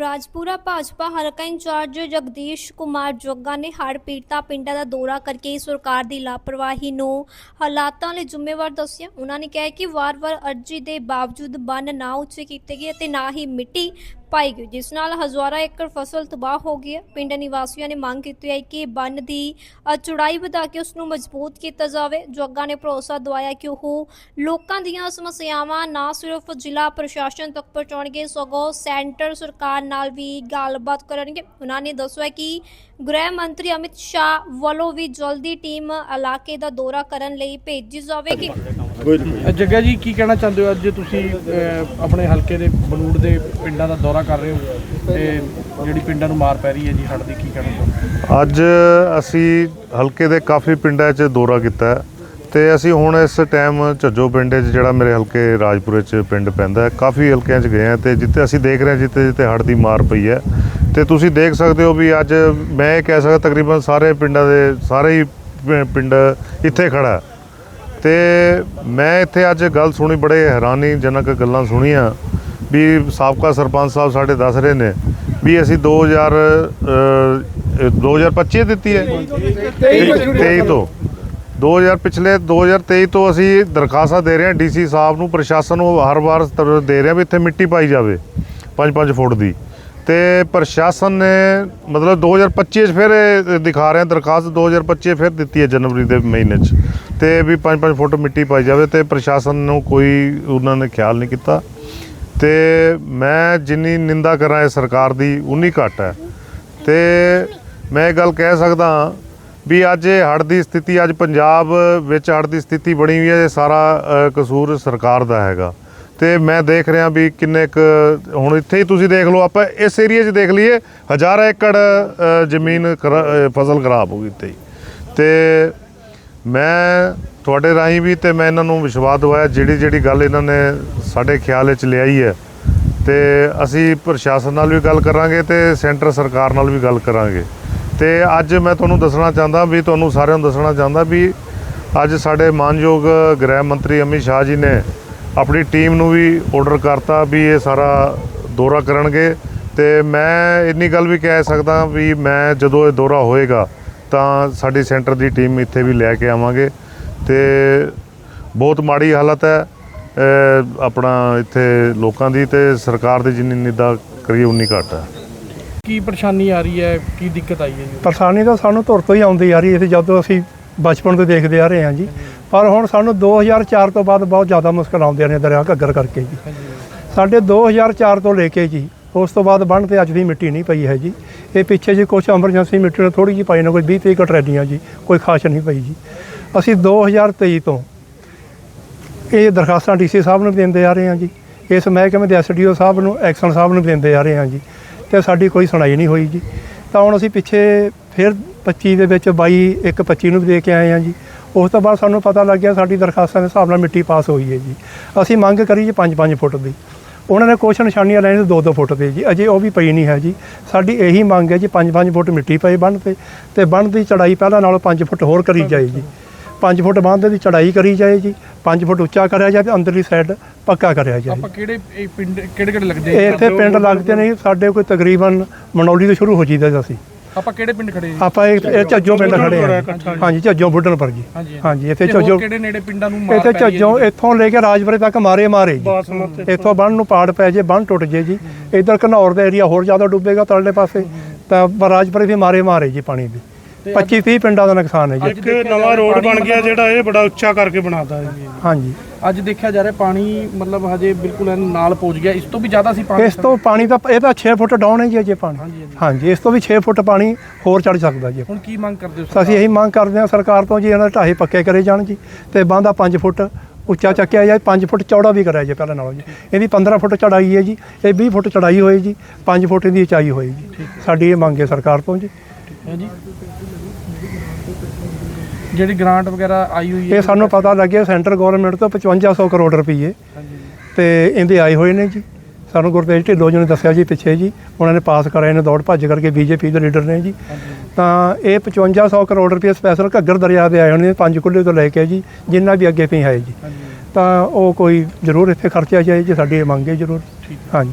ਰਾਜਪੁਰਾ ਭਾਜਪਾ ਹਲਕਾ ਇੰਚਾਰਜ ਜਗਦੀਸ਼ ਕੁਮਾਰ ਜੋਗਾ ਨੇ ਹੜ੍ਹ ਪੀੜਤਾ ਪਿੰਡਾਂ ਦਾ ਦੌਰਾ ਕਰਕੇ ਸਰਕਾਰ ਦੀ ਲਾਪਰਵਾਹੀ ਨੂੰ ਹਾਲਾਤਾਂ ਲਈ ਜ਼ਿੰਮੇਵਾਰ ਦੱਸਿਆ। ਉਹਨਾਂ ਨੇ ਕਿਹਾ ਕਿ ਵਾਰ-ਵਾਰ ਅਰਜ਼ੀ ਦੇ ਬਾਵਜੂਦ ਬੰਨ ਨਾ ਉੱਚੇ ਕੀਤੇ ਗਏ ਅਤੇ ਨਾ ਹੀ ਮਿੱਟੀ ਪਾਈ ਗਈ ਜਿਸ ਨਾਲ ਹਜ਼ਾਰਾਂ ਏਕੜ ਫਸਲ ਤਬਾਹ ਹੋ ਗਈ ਹੈ। ਪਿੰਡ ਨਿਵਾਸੀਆਂ ਨੇ ਮੰਗ ਕੀਤੀ ਹੈ ਕਿ ਬੰਨ ਦੀ ਅ, ਚੌੜਾਈ ਵਧਾ ਕੇ ਉਸ ਨੂੰ ਮਜ਼ਬੂਤ ਕੀਤਾ ਜਾਵੇ। ਜੋਗਾ ਨੇ ਭਰੋਸਾ ਦਵਾਇਆ ਕਿ ਉਹ ਲੋਕਾਂ ਦੀਆਂ ਸਮੱਸਿਆਵਾਂ ਨਾ ਸਿਰਫ ਜ਼ਿਲ੍ਹਾ ਪ੍ਰਸ਼ਾਸਨ ਤੱਕ ਪਹੁੰਚਾਉਣਗੇ ਸਗੋਂ ਸੈਂਟਰ ਸਰਕਾਰ ਨਾਲ ਵੀ ਗੱਲਬਾਤ ਕਰਨਗੇ। ਉਹਨਾਂ ਨੇ ਦੱਸਿਆ ਕਿ ਗ੍ਰਹਿ ਮੰਤਰੀ ਅਮਿਤ ਸ਼ਾਹ ਵੱਲੋਂ ਵੀ ਜਲਦੀ ਟੀਮ ਇਲਾਕੇ ਦਾ ਦੌਰਾ ਕਰਨ ਲਈ ਭੇਜੀ ਜਾਵੇਗੀ। ਅ, ਜੱਗਾ ਜੀ ਕੀ ਕਹਿਣਾ ਚਾਹੁੰਦੇ ਹੋ ਅੱਜ ਤੁਸੀਂ ਆਪਣੇ ਹਲਕੇ ਦੇ ਬਨੂੜ ਦੇ ਪਿੰਡਾਂ ਦਾ ਦੌਰਾ ਕਰ ਰਹੇ ਹੋ ਤੇ ਜਿਹੜੀ ਪਿੰਡਾਂ ਨੂੰ ਮਾਰ ਪੈ ਰਹੀ ਹੈ ਜੀ ਹੜ੍ਹ ਦੀ ਕੀ ਕਹਿਣਾ ਚਾਹੁੰਦੇ ਹੋ? ਅੱਜ ਅਸੀਂ ਹਲਕੇ ਦੇ ਕਾਫੀ ਪਿੰਡਾਂ 'ਚ ਦੌਰਾ ਕੀਤਾ ਹੈ ਤੇ ਅਸੀਂ ਹੁਣ ਇਸ ਟਾਈਮ ਝੱਜੋ ਪਿੰਡ 'ਚ ਜਿਹੜਾ ਮੇਰੇ ਹਲਕੇ ਰਾਜਪੁਰੇ 'ਚ ਪਿੰਡ ਪੈਂਦਾ ਹੈ ਕਾਫੀ ਹਲਕਿਆਂ 'ਚ ਗਏ ਆ ਤੇ ਜਿੱਥੇ ਅਸੀਂ ਦੇਖ ਰਹੇ ਹਾਂ ਜਿੱਥੇ ਜਿੱਥੇ ਹੜ੍ਹ ਦੀ ਮਾਰ ਪਈ ਹੈ ਤੇ ਤੁਸੀਂ ਦੇਖ ਸਕਦੇ ਹੋ ਵੀ ਅੱਜ ਮੈਂ ਇਹ ਕਹਿ ਸਕਦਾ ਤਕਰੀਬਨ ਸਾਰੇ ਪਿੰਡਾਂ ਦੇ ਸਾਰੇ ਹੀ ਪਿ- ਪਿੰਡ ਇੱਥੇ ਖੜਾ ਹੈ। ਤੇ ਮੈਂ ਇੱਥੇ ਅੱਜ ਗੱਲ ਸੁਣੀ ਬੜੇ ਹੈਰਾਨੀਜਨਕ ਗੱਲਾਂ ਸੁਣੀਆਂ ਵੀ ਸਾਬਕਾ ਸਰਪੰਚ ਸਾਹਿਬ ਸਾਡੇ ਦੱਸ ਰਹੇ ਨੇ ਵੀ ਅਸੀਂ 2000 ਅ, 2025 ਦਿੱਤੀ ਹੈ 23 ਤੋਂ 2000 ਪਿਛਲੇ 2023 ਤੋਂ ਅਸੀਂ ਦਰਖਾਸਤਾਂ ਦੇ ਰਹੇ ਹਾਂ ਡੀਸੀ ਸਾਹਿਬ ਨੂੰ ਪ੍ਰਸ਼ਾਸਨ ਨੂੰ ਹਰ ਵਾਰ ਦੇ ਰਹੇ ਹਾਂ ਵੀ ਇੱਥੇ ਮਿੱਟੀ ਪਾਈ ਜਾਵੇ 5-5 ਫੁੱਟ ਦੀ। ਤੇ ਪ੍ਰਸ਼ਾਸਨ ਨੇ ਮਤਲਬ 2025 ਚ ਫਿਰ ਇਹ ਦਿਖਾ ਰਹੇ ਹਾਂ ਦਰਖਾਸਤ 2025 ਫਿਰ ਦਿੱਤੀ ਹੈ ਜਨਵਰੀ ਦੇ ਮਹੀਨੇ ਚ। ਤੇ ਵੀ 5-5 ਫੁੱਟ ਮਿੱਟੀ ਪਾਈ ਜਾਵੇ ਤੇ ਪ੍ਰਸ਼ਾਸਨ ਨੂੰ ਕੋਈ ਉਹਨਾਂ ਨੇ ਖਿਆਲ ਨਹੀਂ ਕੀਤਾ। ਤੇ ਮੈਂ ਜਿੰਨੀ ਨਿੰਦਾ ਕਰਾਂ ਇਹ ਸਰਕਾਰ ਦੀ, ਉਨੀ ਘੱਟ ਹੈ। ਤੇ ਮੈਂ ਇਹ ਗੱਲ ਕਹਿ ਸਕਦਾ ਵੀ ਅੱਜ ਇਹ ਹੜ੍ਹ ਦੀ ਸਥਿਤੀ, ਅੱਜ ਪੰਜਾਬ ਵਿੱਚ ਹੜ੍ਹ ਦੀ ਸਥਿਤੀ ਬਣੀ ਹੋਈ ਹੈ, ਇਹ ਸਾਰਾ ਕਸੂਰ ਸਰਕਾਰ ਦਾ ਹੈਗਾ। ਤੇ ਮੈਂ ਦੇਖ ਰਿਹਾ ਵੀ ਕਿੰਨੇ ਕੁ, ਹੁਣ ਇੱਥੇ ਹੀ ਤੁਸੀਂ ਦੇਖ ਲਓ, ਆਪਾਂ ਇਸ ਏਰੀਆ 'ਚ ਦੇਖ ਲਈਏ, ਹਜ਼ਾਰਾਂ ਏਕੜ ਜ਼ਮੀਨ ਖਰਾ- ਫਸਲ ਖਰਾਬ ਹੋ ਗਈ ਇੱਥੇ ਤੇ ਮੈਂ ਤੁਹਾਡੇ ਰਾਹੀਂ ਵੀ ਤੇ ਮੈਂ ਇਹਨਾਂ ਨੂੰ ਵਿਸ਼ਵਾਸ ਦਵਾਇਆ, ਜਿਹੜੀ ਜਿਹੜੀ ਗੱਲ ਇਹਨਾਂ ਨੇ ਸਾਡੇ ਖਿਆਲ ਵਿੱਚ ਲਿਆਈ ਹੈ, ਤੇ ਅਸੀਂ ਪ੍ਰਸ਼ਾਸਨ ਨਾਲ ਵੀ ਗੱਲ ਕਰਾਂਗੇ ਤੇ ਸੈਂਟਰ ਸਰਕਾਰ ਨਾਲ ਵੀ ਗੱਲ ਕਰਾਂਗੇ। ਤੇ ਅੱਜ ਮੈਂ ਤੁਹਾਨੂੰ ਦੱਸਣਾ ਚਾਹੁੰਦਾ ਵੀ, ਤੁਹਾਨੂੰ ਸਾਰਿਆਂ ਨੂੰ ਦੱਸਣਾ ਚਾਹੁੰਦਾ ਵੀ ਅੱਜ ਸਾਡੇ ਮਾਨਯੋਗ ਗ੍ਰਹਿ ਮੰਤਰੀ ਅਮਿਤ ਸ਼ਾਹ ਜੀ ਨੇ ਆਪਣੀ ਟੀਮ ਨੂੰ ਵੀ ਆਰਡਰ ਕਰਤਾ ਵੀ ਇਹ ਸਾਰਾ ਦੌਰਾ ਕਰਨਗੇ। ਤੇ ਮੈਂ ਇੰਨੀ ਗੱਲ ਵੀ ਕਹਿ ਸਕਦਾ ਵੀ ਮੈਂ ਜਦੋਂ ਇਹ ਦੌਰਾ ਹੋਏਗਾ ਤਾਂ ਸਾਡੀ ਸੈਂਟਰ ਦੀ ਟੀਮ ਇੱਥੇ ਵੀ ਲੈ ਕੇ ਆਵਾਂਗੇ। ਤੇ ਬਹੁਤ ਮਾੜੀ ਹਾਲਤ ਹੈ ਆਪਣਾ ਇੱਥੇ ਲੋਕਾਂ ਦੀ ਤੇ ਸਰਕਾਰ ਦੀ ਜਿੰਨੀ ਨਿੰਦਾ ਕਰੀਏ ਉਨੀ ਘੱਟ ਹੈ। ਕੀ ਪਰੇਸ਼ਾਨੀ ਆ ਰਹੀ ਹੈ? ਕੀ ਦਿੱਕਤ ਆਈ ਹੈ ਜੀ? ਪਰੇਸ਼ਾਨੀ ਤਾਂ ਸਾਨੂੰ ਧੁਰ ਤੋਂ ਹੀ ਆਉਂਦੀ ਆ ਰਹੀ ਹੈ ਜਦੋਂ ਅਸੀਂ ਬਚਪਨ ਤੋਂ ਦੇਖਦੇ ਆ ਰਹੇ ਹਾਂ ਜੀ ਪਰ ਹੁਣ ਸਾਨੂੰ 2004 ਤੋਂ ਬਾਅਦ ਬਹੁਤ ਜ਼ਿਆਦਾ ਮੁਸ਼ਕਲ ਆਉਂਦੀਆਂ ਨੇ ਦਰਿਆ ਘੱਗਰ ਕਰਕੇ ਜੀ। ਸਾਡੇ 2004 ਤੋਂ ਲੈ ਕੇ ਜੀ, ਉਸ ਤੋਂ ਬਾਅਦ ਬੰਨ ਤੇ ਅੱਜ ਦੀ ਮਿੱਟੀ ਨਹੀਂ ਪਈ ਹੈ ਜੀ ਇਹ ਪਿੱਛੇ ਜੀ ਕੁਝ ਐਮਰਜੈਂਸੀ ਮਿੱਟੀ ਨੇ ਥੋੜੀ ਜਿਹੀ ਪਾਈ ਨਾ, ਕੋਈ 20 30 ਕਟਰੈਲੀਆਂ ਜੀ, ਕੋਈ ਖਾਸ ਨਹੀਂ ਪਈ ਜੀ। ਅਸੀਂ 2023 ਤੋਂ ਇਹ ਦਰਖਾਸਤਾਂ ਡੀਸੀ ਸਾਹਿਬ ਨੂੰ ਦਿੰਦੇ ਆ ਰਹੇ ਹਾਂ ਜੀ, ਇਸ ਮਹਿਕਮੇ ਦੇ ਐਸਡੀਓ ਸਾਹਿਬ ਨੂੰ, ਐਕਸ਼ਨ ਸਾਹਿਬ ਨੂੰ ਦਿੰਦੇ ਆ ਰਹੇ ਹਾਂ ਜੀ, ਤੇ ਸਾਡੀ ਕੋਈ ਸੁਣਾਈ ਨਹੀਂ ਹੋਈ ਜੀ। ਤਾਂ ਹੁਣ ਅਸੀਂ ਪਿੱਛੇ ਫਿਰ 25 ਦੇ ਵਿੱਚ 22 ਇੱਕ 25 ਨੂੰ ਵੀ ਦੇ ਕੇ ਆਏ ਹਾਂ ਜੀ। ਉਸ ਤੋਂ ਬਾਅਦ ਸਾਨੂੰ ਪਤਾ ਲੱਗ ਗਿਆ ਸਾਡੀ ਦਰਖਾਸਤਾਂ ਦੇ ਹਿਸਾਬ ਨਾਲ ਮਿੱਟੀ ਪਾਸ ਹੋਈ ਹੈ ਜੀ। ਅਸੀਂ ਮੰਗ ਕਰੀ ਜੀ 5-5 ਫੁੱਟ ਦੀ। ਉਹਨਾਂ ਨੇ ਕੁਛ ਨਿਸ਼ਾਨੀਆਂ ਲੈਣ 2-2 ਫੁੱਟ ਦੇ ਜੀ। ਅਜੇ ਉਹ ਵੀ ਪਈ ਨਹੀਂ ਹੈ ਜੀ। ਸਾਡੀ ਇਹੀ ਮੰਗ ਹੈ ਜੀ 5-5 ਫੁੱਟ ਮਿੱਟੀ ਪਈ ਬੰਨ ਤੇ ਤੇ ਬੰਨ ਦੀ ਚੜਾਈ ਪਹਿਲਾਂ ਨਾਲੋਂ 5 ਫੁੱਟ ਹੋਰ ਕਰੀ ਜਾਏ ਜੀ। 5 ਫੁੱਟ ਬੰਨ ਦੀ ਚੜਾਈ ਕਰੀ ਜਾਏ ਜੀ। 5 ਫੁੱਟ ਉੱਚਾ ਕਰਿਆ ਤੇ ਅੰਦਰਲੀ ਸਾਈਡ ਪੱਕਾ ਕਰਿਆ ਜਾਏ। ਆਪਾਂ ਕਿਹੜੇ ਪਿੰਡ ਕਿਹੜੇ ਕਿਹੜੇ ਲੱਗਦੇ ਇੱਥੇ ਪਿੰਡ ਲੱਗਦੇ ਨੇ ਸਾਡੇ ਕੋਈ ਤਕਰੀਬਨ ਮਨੌਲੀ ਤੋਂ ਸ਼ੁਰੂ ਹੋ ਜੀਦਾ ਜੀ ਅਸੀਂ। ਆਪਾਂ ਕਿਹੜੇ ਪਿੰਡ ਖੜੇ ਜੀ? ਆਪਾਂ ਇਹ ਇਹ ਝੱਜੋ ਪਿੰਡ ਖੜੇ ਹਾਂ ਹਾਂਜੀ ਝੱਜੋ ਬੁੱਢਣ ਪਰ ਜੀ। ਹਾਂਜੀ। ਇੱਥੇ ਝੱਜੋ ਕਿਹੜੇ ਨੇੜੇ ਪਿੰਡਾਂ ਨੂੰ ਮਾਰ ਇੱਥੇ ਝੱਜੋ? ਇੱਥੋਂ ਲੈ ਕੇ ਰਾਜਪੁਰੇ ਤੱਕ ਮਾਰੇ ਮਾਰੇ ਜੀ। ਇੱਥੋਂ ਬੰਨ ਨੂੰ ਪਾੜ ਪੈ ਜੇ ਬੰਨ ਟੁੱਟ ਜੇ ਜੀ। ਇਧਰ ਘਨੌਰ ਦਾ ਏਰੀਆ ਹੋਰ ਜ਼ਿਆਦਾ ਡੁੱਬੇਗਾ ਤਲਲੇ ਪਾਸੇ। ਤਾਂ ਪਰ ਰਾਜਪੁਰੇ ਵੀ ਮਾਰੇ ਮਾਰੇ ਜੀ ਪਾਣੀ ਦੇ 25 30 ਪਿੰਡਾਂ ਦਾ ਨੁਕਸਾਨ ਹੈ ਜੀ। ਅੱਜ ਨਵਾਂ ਰੋਡ ਬਣ ਗਿਆ ਜਿਹੜਾ ਇਹ ਬੜਾ ਉੱਚਾ ਕਰਕੇ ਬਣਾਤਾ ਹੈ ਜੀ। ਹਾਂਜੀ। ਅੱਜ ਦੇਖਿਆ ਜਾ ਰਿਹਾ ਪਾਣੀ ਮਤਲਬ ਹਜੇ ਬਿਲਕੁਲ ਐਨ ਨਾਲ ਪਹੁੰਚ ਗਿਆ। ਇਸ ਤੋਂ ਵੀ ਜ਼ਿਆਦਾ ਸੀ ਪਾਣੀ ਇਸ ਤੋਂ ਪਾਣੀ ਤਾਂ ਇਹ ਤਾਂ 6 ਫੁੱਟ ਡਾਊਨ ਹੈ ਜੀ ਅਜੇ ਪਾਣੀ। ਹਾਂਜੀ, ਇਸ ਤੋਂ ਵੀ 6 ਫੁੱਟ ਪਾਣੀ ਹੋਰ ਚੜ ਸਕਦਾ ਜੀ। ਹੁਣ ਕੀ ਮੰਗ ਕਰਦੇ ਹੋ ਤਾਂ ਅਸੀਂ ਇਹੀ ਮੰਗ ਕਰਦੇ ਹਾਂ ਸਰਕਾਰ ਤੋਂ ਜੀ ਇਹਨਾਂ ਦੇ ਢਾਹੇ ਪੱਕੇ ਕਰੇ ਜਾਣ ਜੀ ਤੇ ਬਾਂਦਾ 5 ਫੁੱਟ ਉੱਚਾ ਚੱਕਿਆ ਜਾਏ 5 ਫੁੱਟ ਚੌੜਾ ਵੀ ਕਰਿਆ ਜਾਏ ਪਹਿਲਾਂ ਨਾਲੋਂ ਜੀ। ਇਹਦੀ 15 ਫੁੱਟ ਚੜਾਈ ਹੈ ਜੀ ਇਹ 20 ਫੁੱਟ ਚੜਾਈ ਹੋਈ ਜੀ 5 ਫੁੱਟ ਦੀ ਉਚਾਈ ਹੋਈ ਜੀ। ਸਾਡੀ ਇਹ ਮੰਗ ਹੈ ਸਰਕਾਰ ਤੋਂ ਜੀ। ਹੈ ਜੀ ਜਿਹੜੀ ਗ੍ਰਾਂਟ ਵਗੈਰਾ ਆਈ ਹੋਈ ਹੈ ਇਹ ਸਾਨੂੰ ਪਤਾ ਲੱਗਿਆ ਸੈਂਟਰ ਗਵਰਨਮੈਂਟ ਤੋਂ 5500 ਕਰੋੜ ਰੁਪਏ ਤੇ ਇਹਦੇ ਆਏ ਹੋਏ ਨੇ ਜੀ। ਸਾਨੂੰ ਗੁਰਤੇਜ ਢਿੱਲੋਂ ਜੀ ਨੇ ਦੱਸਿਆ ਜੀ ਪਿੱਛੇ ਜੀ। ਉਹਨਾਂ ਨੇ ਪਾਸ ਕਰਾਏ ਨੇ ਦੌੜ ਭੱਜ ਕਰਕੇ ਬੀਜੇਪੀ ਦੇ ਲੀਡਰ ਨੇ ਜੀ। ਤਾਂ ਇਹ 5500 ਕਰੋੜ ਰੁਪਏ ਸਪੈਸ਼ਲ ਘੱਗਰ ਦਰਿਆ ਦੇ ਆਏ ਨੇ ਪੰਜ ਕੁੱਲੇ ਤੋਂ ਲੈ ਕੇ ਜੀ ਜਿੰਨਾ ਵੀ ਅੱਗੇ ਪਈ ਹੈ ਜੀ। ਤਾਂ ਉਹ ਕੋਈ ਜ਼ਰੂਰ ਇੱਥੇ ਖਰਚਿਆ ਜਾਏ ਜੀ ਸਾਡੀ ਇਹ ਮੰਗ ਹੈ ਜ਼ਰੂਰ। ਹਾਂਜੀ।